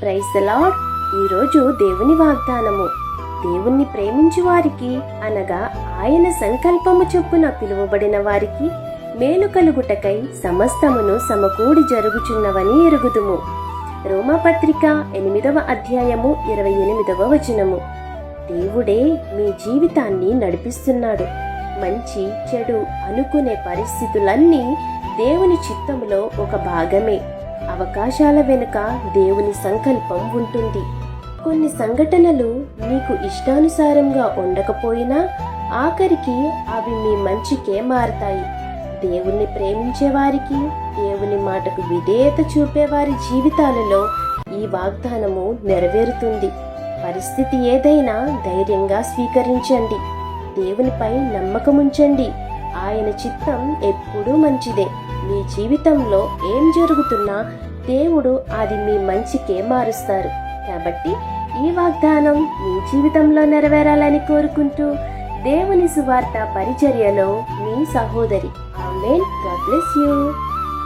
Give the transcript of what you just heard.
Praise the lord. ఈరోజు దేవుని వాగ్దానము. దేవుణ్ణి ప్రేమించు వారికి అనగా ఆయన సంకల్పము చొప్పున పిలువబడిన వారికి మేలు కలుగుటకై సమస్తమును సమకూడి జరుగుచున్నవని ఎరుగుదుము. రోమాపత్రిక ఎనిమిదవ అధ్యాయము ఇరవై ఎనిమిదవ వచనము. దేవుడే మీ జీవితాన్ని నడిపిస్తున్నాడు. మంచి చెడు అనుకునే పరిస్థితులన్నీ దేవుని చిత్తములో ఒక భాగమే. అవకాశాల వెనుక దేవుని సంకల్పం ఉంటుంది. కొన్ని సంఘటనలు మీకు ఇష్టానుసారంగా ఉండకపోయినా ఆఖరికి అవి మీ మంచికే మారతాయి. దేవుణ్ణి ప్రేమించే వారికి దేవుని మాటకు విధేయత చూపేవారి జీవితాలలో ఈ వాగ్దానము నెరవేరుతుంది. పరిస్థితి ఏదైనా ధైర్యంగా స్వీకరించండి. దేవునిపై నమ్మకముంచండి. ఆయన చిత్తం ఎప్పుడూ మంచిదే. జీవితంలో ఏం జరుగుతున్నా దేవుడు అది మీ మంచికే మారుస్తారు. కాబట్టి ఈ వాగ్దానం మీ జీవితంలో నెరవేరాలని కోరుకుంటూ దేవుని సువార్త పరిచర్యలో మీ సహోదరి. ఆమెన్. God bless you.